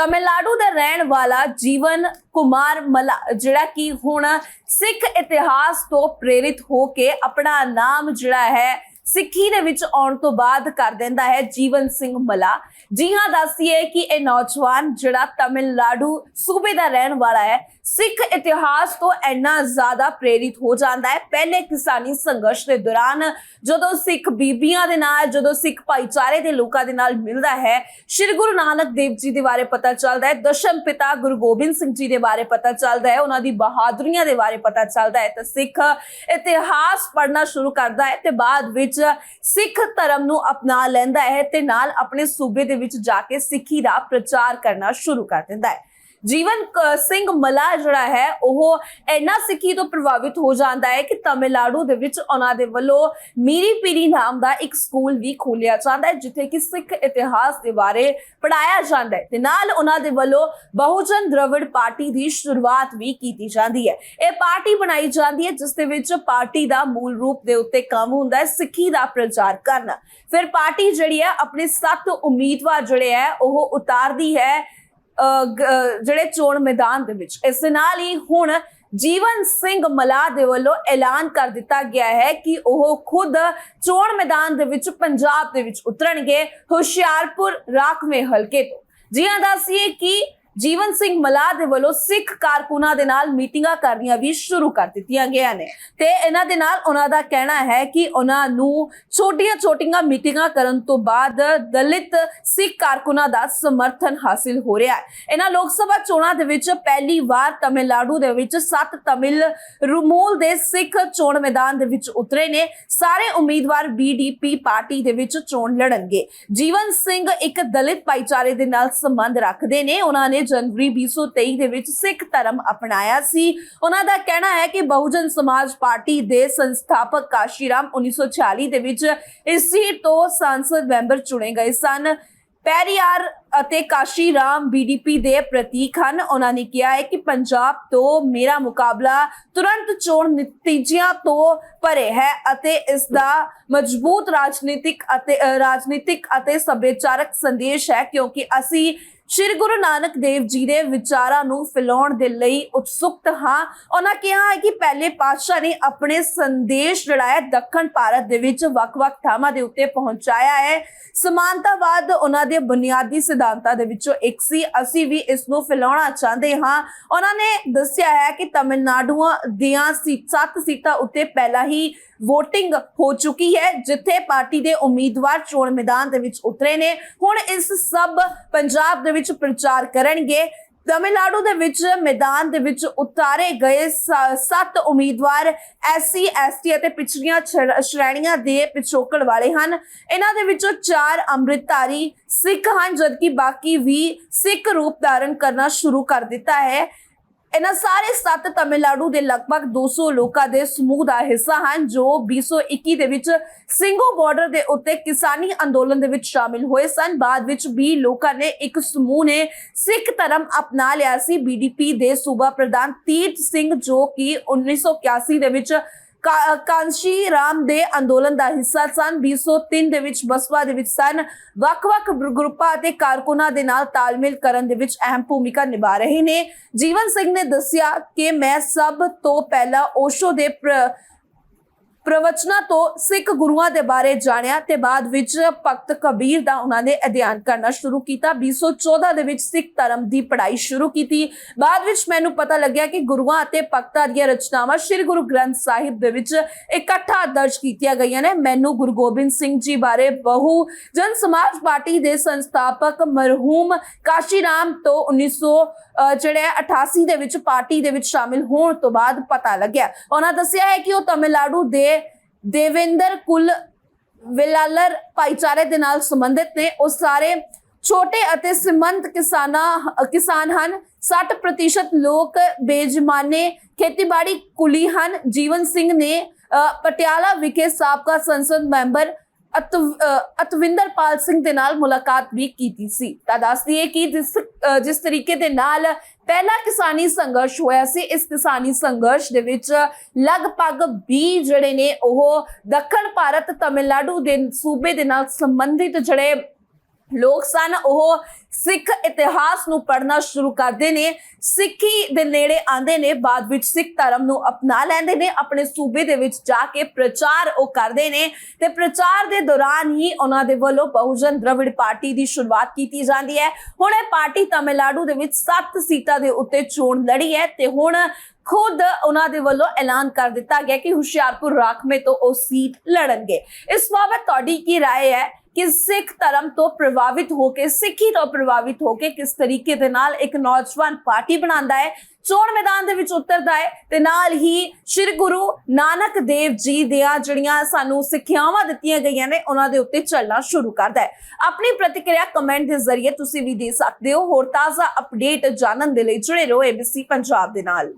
ਤਮਿਲਨਾਡੂ ਦਾ ਰਹਿਣ ਵਾਲਾ ਜੀਵਨ ਕੁਮਾਰ ਮਲਾ, ਜਿਹੜਾ ਕਿ ਹੁਣ ਸਿੱਖ ਇਤਿਹਾਸ ਤੋਂ ਪ੍ਰੇਰਿਤ ਹੋ ਕੇ ਆਪਣਾ ਨਾਮ ਜਿਹੜਾ ਹੈ ਸਿੱਖੀ ਦੇ ਵਿੱਚ ਆਉਣ ਤੋਂ ਬਾਅਦ ਕਰ ਦਿੰਦਾ ਹੈ ਜੀਵਨ ਸਿੰਘ ਮਲਾ। ਜੀ ਹਾਂ ਦੱਸੀਏ ਕਿ ਇਹ ਨੌਜਵਾਨ ਜਿਹੜਾ ਤਮਿਲਨਾਡੂ ਸੂਬੇ ਦਾ ਰਹਿਣ ਵਾਲਾ ਹੈ ਸਿੱਖ ਇਤਿਹਾਸ ਤੋਂ ਇੰਨਾ ਜ਼ਿਆਦਾ ਪ੍ਰੇਰਿਤ ਹੋ ਜਾਂਦਾ ਹੈ। ਪਹਿਲੇ ਕਿਸਾਨੀ ਸੰਘਰਸ਼ ਦੇ ਦੌਰਾਨ ਜਦੋਂ ਸਿੱਖ ਬੀਬੀਆਂ ਦੇ ਨਾਲ, ਜਦੋਂ ਸਿੱਖ ਭਾਈਚਾਰੇ ਦੇ ਲੋਕਾਂ ਦੇ ਨਾਲ ਮਿਲਦਾ ਹੈ, ਸ੍ਰੀ ਗੁਰੂ ਨਾਨਕ ਦੇਵ ਜੀ ਦੇ ਬਾਰੇ ਪਤਾ ਚੱਲਦਾ ਹੈ। ਦਸ਼ਮ ਪਿਤਾ ਗੁਰੂ ਗੋਬਿੰਦ ਸਿੰਘ ਜੀ ਦੇ ਬਾਰੇ ਪਤਾ ਚੱਲਦਾ ਹੈ। ਉਹਨਾਂ ਦੀ ਬਹਾਦਰੀਆਂ ਦੇ ਬਾਰੇ ਪਤਾ ਚੱਲਦਾ ਹੈ। ਤਾਂ ਸਿੱਖ ਇਤਿਹਾਸ ਪੜ੍ਹਨਾ ਸ਼ੁਰੂ ਕਰਦਾ ਹੈ ਤੇ ਬਾਅਦ ਵਿੱਚ ਸਿੱਖ ਧਰਮ ਨੂੰ ਅਪਣਾ ਲੈਂਦਾ ਹੈ ਤੇ ਨਾਲ ਆਪਣੇ ਸੂਬੇ ਦੇ ਵਿੱਚ ਜਾ ਕੇ ਸਿੱਖੀ ਦਾ ਪ੍ਰਚਾਰ ਕਰਨਾ ਸ਼ੁਰੂ ਕਰ ਦਿੰਦਾ ਹੈ। ਜੀਵਨ ਸਿੰਘ ਮਲਾ ਜਿਹੜਾ ਹੈ, ਉਹ ਇੰਨਾ ਸਿੱਖੀ ਤੋਂ ਪ੍ਰਭਾਵਿਤ ਹੋ ਜਾਂਦਾ ਹੈ ਕਿ ਤਮਿਲਨਾਡੂ ਦੇ ਵਿੱਚ ਉਹਨਾਂ ਦੇ ਵੱਲੋਂ ਮੀਰੀ ਪੀਰੀ ਨਾਮ ਦਾ ਇੱਕ ਸਕੂਲ ਵੀ ਖੋਲਿਆ ਜਾਂਦਾ ਹੈ, ਜਿੱਥੇ ਕਿ ਸਿੱਖ ਇਤਿਹਾਸ ਦੇ ਬਾਰੇ ਪੜਾਇਆ ਜਾਂਦਾ ਹੈ। ਤੇ ਨਾਲ ਉਹਨਾਂ ਦੇ ਵੱਲੋਂ ਬਹੁਜਨ ਦ੍ਰਵਿੜ ਪਾਰਟੀ ਦੀ ਸ਼ੁਰੂਆਤ ਵੀ ਕੀਤੀ ਜਾਂਦੀ ਹੈ। ਇਹ ਪਾਰਟੀ ਬਣਾਈ ਜਾਂਦੀ ਹੈ, ਜਿਸ ਦੇ ਵਿੱਚ ਪਾਰਟੀ ਦਾ ਮੂਲ ਰੂਪ ਦੇ ਉੱਤੇ ਕੰਮ ਹੁੰਦਾ ਹੈ, ਸਿੱਖੀ ਦਾ ਪ੍ਰਚਾਰ ਕਰਨਾ। ਫਿਰ ਪਾਰਟੀ ਜਿਹੜੀ ਹੈ, ਆਪਣੇ ਸੱਤ ਉਮੀਦਵਾਰ ਜਿਹੜੇ ਹੈ, ਉਹ ਉਤਾਰਦੀ ਹੈ ਜਿਹੜੇ ਚੋਣ ਮੈਦਾਨ ਦੇ ਵਿੱਚ। ਇਸ ਦੇ ਨਾਲ ਹੀ ਹੁਣ ਜੀਵਨ ਸਿੰਘ ਮਲਾਹ ਦੇ ਵੱਲੋਂ ਐਲਾਨ ਕਰ ਦਿੱਤਾ ਗਿਆ ਹੈ ਕਿ ਉਹ ਖੁਦ ਚੋਣ ਮੈਦਾਨ ਦੇ ਵਿੱਚ ਪੰਜਾਬ ਦੇ ਵਿੱਚ ਉਤਰਨਗੇ, ਹੁਸ਼ਿਆਰਪੁਰ, ਰਾਖਵੇਂ ਹਲਕੇ ਤੋਂ। ਜੀ ਹਾਂ ਦੱਸੀਏ ਕਿ ਜੀਵਨ ਸਿੰਘ ਮਲਾਹ ਦੇ ਵੱਲੋਂ ਸਿੱਖ ਕਾਰਕੁਨਾਂ ਦੇ ਨਾਲ ਮੀਟਿੰਗਾਂ ਕਰਨੀਆਂ ਵੀ ਸ਼ੁਰੂ ਕਰ ਦਿੱਤੀਆਂ ਗਈਆਂ ਨੇ। ਤੇ ਇਹਨਾਂ ਦੇ ਨਾਲ ਉਹਨਾਂ ਦਾ ਕਹਿਣਾ ਹੈ ਕਿ ਉਹਨਾਂ ਨੂੰ ਛੋਟੀਆਂ-ਛੋਟੀਆਂ ਮੀਟਿੰਗਾਂ ਕਰਨ ਤੋਂ ਬਾਅਦ ਦਲਿਤ ਸਿੱਖ ਕਾਰਕੁਨਾਂ ਦਾ ਸਮਰਥਨ ਹਾਸਿਲ ਹੋ ਰਿਹਾ ਹੈ। ਇਹਨਾਂ ਲੋਕ ਸਭਾ ਚੋਣਾਂ ਦੇ ਵਿੱਚ ਪਹਿਲੀ ਵਾਰ ਤਮਿਲਨਾਡੂ ਦੇ ਵਿੱਚ ਸੱਤ ਤਮਿਲ ਰੂਮੂਲ ਦੇ ਸਿੱਖ ਚੋਣ ਮੈਦਾਨ ਦੇ ਵਿੱਚ ਉਤਰੇ ਨੇ। ਸਾਰੇ ਉਮੀਦਵਾਰ ਬੀਡੀਪੀ ਪਾਰਟੀ ਦੇ ਵਿੱਚ ਚੋਣ ਲੜਨਗੇ। ਜੀਵਨ ਸਿੰਘ ਇੱਕ ਦਲਿਤ ਭਾਈਚਾਰੇ ਦੇ ਨਾਲ ਸੰਬੰਧ ਰੱਖਦੇ ਨੇ। ਉਹਨਾਂ ਨੇ ਜਨਵਰੀ 2023 ਦੇ ਵਿੱਚ ਸਿੱਖ ਧਰਮ ਅਪਣਾਇਆ ਸੀ। ਉਹਨਾਂ ਦਾ ਕਹਿਣਾ ਹੈ ਕਿ ਬਹੁਜਨ ਸਮਾਜ ਪਾਰਟੀ ਦੇ ਸੰਸਥਾਪਕ ਕਾਸ਼ੀਰਾਮ 1946 ਦੇ ਵਿੱਚ ਇਸ ਤੋਂ ਸੰਸਦ ਮੈਂਬਰ ਚੁਣੇ ਗਏ ਸਨ। ਪੈਰੀਆਰ ਅਤੇ ਕਾਸ਼ੀ ਬੀਡੀਪੀ ਦੇ ਪ੍ਰਤੀਕ ਹਨ। ਉਹਨਾਂ ਨੇ ਕਿਹਾ ਹੈ ਕਿ ਪੰਜਾਬ ਤੋਂ ਮੇਰਾ ਮੁਕਾਬਲਾ ਤੁਰੰਤ ਚੋਣ ਨਤੀਜਿਆਂ ਤੋਂ ਭਰੇ ਹੈ ਅਤੇ ਇਸ ਦਾ ਮਜ਼ਬੂਤ ਰਾਜਨੀਤਿਕ ਅਤੇ ਰਾਜਨੀਤਿਕ ਅਤੇ ਸੱਭਿਆਚਾਰਕ ਸੰਦੇਸ਼ ਹੈ ਕਿਉਂਕਿ ਅਸੀਂ ਸ਼੍ਰੀ ਗੁਰੂ ਨਾਨਕ ਦੇਵ ਜੀ ਦੇ ਵਿਚਾਰਾਂ ਨੂੰ ਫੈਲਾਉਣ ਦੇ ਲਈ ਉਤਸੁਕਤ ਹਾਂ। ਉਹਨਾਂ ਕਿਹਾ ਹੈ ਕਿ ਪਹਿਲੇ ਪਾਤਸ਼ਾਹ ਨੇ ਆਪਣੇ ਸੰਦੇਸ਼ ਜਿਹੜਾ ਹੈ ਦੱਖਣ ਭਾਰਤ ਦੇ ਵਿੱਚ ਵੱਖ-ਵੱਖ ਥਾਵਾਂ ਦੇ ਉੱਤੇ ਪਹੁੰਚਾਇਆ ਹੈ। ਸਮਾਨਤਾਵਾਦ ਉਹਨਾਂ ਦੇ ਬੁਨਿਆਦੀ ਸਿਧਾਂਤਾਂ ਦੇ ਵਿੱਚੋਂ ਇੱਕ ਸੀ। ਅਸੀਂ ਵੀ ਇਸ ਨੂੰ ਫੈਲਾਉਣਾ ਚਾਹੁੰਦੇ ਹਾਂ। ਉਹਨਾਂ ਨੇ ਦੱਸਿਆ ਹੈ ਕਿ ਤਮਿਲਨਾਡੂ ਦੀਆਂ ਸੱਤ ਸੀਟਾਂ ਉੱਤੇ ਪਹਿਲਾਂ ਹੀ VOTING ਹੋ ਚੁੱਕੀ ਹੈ, ਜਿੱਥੇ ਪਾਰਟੀ ਦੇ ਉਮੀਦਵਾਰ ਚੋਣ ਮੈਦਾਨ ਦੇ ਵਿੱਚ ਉਤਰੇ ਨੇ। ਹੁਣ ਇਸ ਸਭ ਪੰਜਾਬ ਦੇ ਵਿੱਚ ਪ੍ਰਚਾਰ ਕਰਨਗੇ। ਤਮਿਲਨਾਡੂ ਦੇ ਵਿੱਚ ਮੈਦਾਨ ਦੇ ਵਿੱਚ ਉਤਾਰੇ ਗਏ ਸੱਤ ਉਮੀਦਵਾਰ ਐਸਸੀ, ਐਸਟੀ ਅਤੇ ਪਿਛੜੀਆਂ ਸ਼੍ਰੇਣੀਆਂ ਦੇ ਪਿਛੋਕੜ ਵਾਲੇ ਹਨ। ਇਹਨਾਂ ਦੇ ਵਿੱਚੋਂ ਚਾਰ ਅੰਮ੍ਰਿਤਧਾਰੀ ਸਿੱਖ ਹਨ, ਜਦਕਿ ਬਾਕੀ ਵੀ ਸਿੱਖ ਰੂਪ ਧਾਰਨ ਕਰਨਾ ਸ਼ੁਰੂ ਕਰ ਦਿੱਤਾ ਹੈ। ਇਹਨਾਂ ਸਾਰੇ ਸੱਤ ਤਮਿਲਨਾਡੂ ਦੇ ਲਗਭਗ 200 ਲੋਕਾਂ ਦੇ ਸਮੂਹ ਦਾ ਹਿੱਸਾ ਹਨ, ਜੋ 2021 ਦੇ ਵਿੱਚ ਸਿੰਘੋ ਬਾਰਡਰ ਦੇ ਉੱਤੇ ਕਿਸਾਨੀ ਅੰਦੋਲਨ ਦੇ ਵਿੱਚ ਸ਼ਾਮਿਲ ਹੋਏ ਸਨ। ਬਾਅਦ ਵਿੱਚ 20 ਲੋਕਾਂ ਨੇ ਇੱਕ ਸਮੂਹ ਨੇ ਸਿੱਖ ਧਰਮ ਅਪਣਾ ਲਿਆ ਸੀ। ਬੀਡੀਪੀ ਦੇ ਸੂਬਾ ਪ੍ਰਧਾਨ ਤੀਰਥ ਸਿੰਘ ਜੋ ਕਿ 1981 ਦੇ ਵਿੱਚ ਕਾਂਸ਼ੀ ਰਾਮ ਦੇ ਅੰਦੋਲਨ ਦਾ ਹਿੱਸਾ ਸਨ। 2003 ਦੇ ਵਿੱਚ ਬਸਵਾ ਦੇ ਵਿੱਚ ਸਨ। ਵੱਖ-ਵੱਖ ਗਰੁੱਪਾਂ ਅਤੇ ਕਾਰਕੁਨਾਂ ਦੇ ਨਾਲ ਤਾਲਮੇਲ ਕਰਨ ਦੇ ਵਿੱਚ ਅਹਿਮ ਭੂਮਿਕਾ ਨਿਭਾ ਰਹੇ ਨੇ। ਜੀਵਨ ਸਿੰਘ ਨੇ ਦੱਸਿਆ ਕਿ ਮੈਂ ਸਭ ਤੋਂ ਪਹਿਲਾਂ ਓਸ਼ੋ ਦੇ ਪ੍ਰਵਚਨਾਂ ਤੋਂ ਸਿੱਖ ਗੁਰੂਆਂ ਦੇ ਬਾਰੇ ਜਾਣਿਆ ਤੇ ਬਾਅਦ ਵਿੱਚ ਭਗਤ ਕਬੀਰ ਦਾ ਉਹਨਾਂ ਨੇ ਅਧਿਐਨ ਕਰਨਾ ਸ਼ੁਰੂ ਕੀਤਾ। 2014 ਦੇ ਵਿੱਚ ਸਿੱਖ ਧਰਮ ਦੀ ਪੜ੍ਹਾਈ ਸ਼ੁਰੂ ਕੀਤੀ। ਬਾਅਦ ਵਿੱਚ ਮੈਨੂੰ ਪਤਾ ਲੱਗਿਆ ਕਿ ਗੁਰੂਆਂ ਅਤੇ ਭਗਤਾਂ ਦੀਆਂ ਰਚਨਾਵਾਂ ਸ੍ਰੀ ਗੁਰੂ ਗ੍ਰੰਥ ਸਾਹਿਬ ਦੇ ਵਿੱਚ ਇਕੱਠਾ ਦਰਜ ਕੀਤੀਆਂ ਗਈਆਂ ਨੇ। ਮੈਨੂੰ ਗੁਰੂ ਗੋਬਿੰਦ ਸਿੰਘ ਜੀ ਬਾਰੇ ਬਹੁ ਜਨ ਸਮਾਜ ਪਾਰਟੀ ਦੇ ਸੰਸਥਾਪਕ ਮਰਹੂਮ ਕਾਸ਼ੀਰਾਮ ਤੋਂ 1900 ਅਹ, ਜਿਹੜੇ ਹੈ 88 ਦੇ ਵਿੱਚ ਪਾਰਟੀ ਦੇ ਵਿੱਚ ਸ਼ਾਮਿਲ ਹੋਣ ਤੋਂ ਬਾਅਦ ਪਤਾ ਲੱਗਿਆ। ਉਹਨਾਂ ਦੱਸਿਆ ਹੈ ਕਿ ਉਹ ਤਮਿਲਨਾਡੂ ਦੇ ਦੇਵੇਂਦਰ ਕੁਲ ਵਿਲਾਲਰ ਭਾਈਚਾਰੇ ਦੇ ਨਾਲ ਸੰਬੰਧਿਤ ਨੇ। ਉਹ ਸਾਰੇ ਛੋਟੇ ਅਤੇ ਸੀਮੰਤ ਕਿਸਾਨਾਂ ਕਿਸਾਨ ਹਨ। 60% ਲੋਕ ਬੇਜਮਾਨੇ ਖੇਤੀਬਾੜੀ ਕੁਲੀ ਹਨ। ਜੀਵਨ ਸਿੰਘ ਨੇ ਅ, ਪਟਿਆਲਾ ਵਿਖੇ ਸਾਬਕਾ ਸੰਸਦ ਮੈਂਬਰ ਅਤਵਿੰਦਰਪਾਲ ਸਿੰਘ ਦੇ ਨਾਲ ਮੁਲਾਕਾਤ ਵੀ ਕੀਤੀ ਸੀ। ਤਾਂ ਦੱਸ ਦਈਏ ਕਿ ਜਿਸ ਜਿਸ ਤਰੀਕੇ ਦੇ ਨਾਲ ਪਹਿਲਾ ਕਿਸਾਨੀ ਸੰਘਰਸ਼ ਹੋਇਆ ਸੀ, ਇਸ ਕਿਸਾਨੀ ਸੰਘਰਸ਼ ਦੇ ਵਿੱਚ ਲਗਭਗ 20 ਜਿਹੜੇ ਨੇ ਉਹ ਦੱਖਣ ਭਾਰਤ ਤਮਿਲਨਾਡੂ ਦੇ ਸੂਬੇ ਦੇ ਨਾਲ ਸੰਬੰਧਿਤ ਜਿਹੜੇ ਲੋਕ ਸਨ ਉਹ ਸਿੱਖ ਇਤਿਹਾਸ ਨੂੰ ਪੜ੍ਹਨਾ ਸ਼ੁਰੂ ਕਰਦੇ ਨੇ ਸਿੱਖੀ ਦੇ ਨੇੜੇ ਆਉਂਦੇ ਨੇ ਬਾਅਦ ਵਿੱਚ ਸਿੱਖ ਧਰਮ ਨੂੰ ਅਪਣਾ ਲੈਂਦੇ ਨੇ ਆਪਣੇ ਸੂਬੇ ਦੇ ਵਿੱਚ ਜਾ ਕੇ ਪ੍ਰਚਾਰ ਉਹ ਕਰਦੇ ਨੇ ਤੇ ਪ੍ਰਚਾਰ ਦੇ ਦੌਰਾਨ ਹੀ ਉਹਨਾਂ ਦੇ ਵੱਲੋਂ ਬਹੁਜਨ ਦ੍ਰਵਿੜ ਪਾਰਟੀ ਦੀ ਸ਼ੁਰੂਆਤ ਕੀਤੀ ਜਾਂਦੀ ਹੈ ਹੁਣ ਇਹ ਪਾਰਟੀ ਤਮਿਲਨਾਡੂ ਦੇ ਵਿੱਚ 7 ਸੀਟਾਂ ਦੇ ਉੱਤੇ ਚੋਣ ਲੜੀ ਹੈ ਤੇ ਹੁਣ ਖੁਦ ਉਹਨਾਂ ਦੇ ਵੱਲੋਂ ਐਲਾਨ ਕਰ ਦਿੱਤਾ ਗਿਆ ਕਿ ਹੁਸ਼ਿਆਰਪੁਰ ਰਾਖਵੇਂ ਤੋਂ ਉਹ ਸੀਟ ਲੜਨਗੇ ਇਸ ਬਾਬਤ ਤੁਹਾਡੀ ਕੀ رائے ਹੈ ਕਿ ਸਿੱਖ ਧਰਮ ਤੋਂ ਪ੍ਰਭਾਵਿਤ ਹੋ ਕੇ, ਸਿੱਖੀ ਤੋਂ ਪ੍ਰਭਾਵਿਤ ਹੋ ਕੇ ਕਿਸ ਤਰੀਕੇ ਦੇ ਨਾਲ ਇੱਕ ਨੌਜਵਾਨ ਪਾਰਟੀ ਬਣਾਉਂਦਾ ਹੈ, ਚੋਣ ਮੈਦਾਨ ਦੇ ਵਿੱਚ ਉਤਰਦਾ ਹੈ ਤੇ ਨਾਲ ਹੀ ਸ੍ਰੀ ਗੁਰੂ ਨਾਨਕ ਦੇਵ ਜੀ ਦੀਆਂ ਜਿਹੜੀਆਂ ਸਾਨੂੰ ਸਿੱਖਿਆਵਾਂ ਦਿੱਤੀਆਂ ਗਈਆਂ ਨੇ, ਉਹਨਾਂ ਦੇ ਉੱਤੇ ਚੱਲਣਾ ਸ਼ੁਰੂ ਕਰਦਾ ਹੈ। ਆਪਣੀ ਪ੍ਰਤੀਕਿਰਿਆ ਕਮੈਂਟ ਦੇ ਜ਼ਰੀਏ ਤੁਸੀਂ ਵੀ ਦੇ ਸਕਦੇ ਹੋ। ਹੋਰ ਤਾਜ਼ਾ ਅਪਡੇਟ ਜਾਣਨ ਦੇ ਲਈ ਜੁੜੇ ਰਹੋ ABC ਪੰਜਾਬ ਦੇ ਨਾਲ।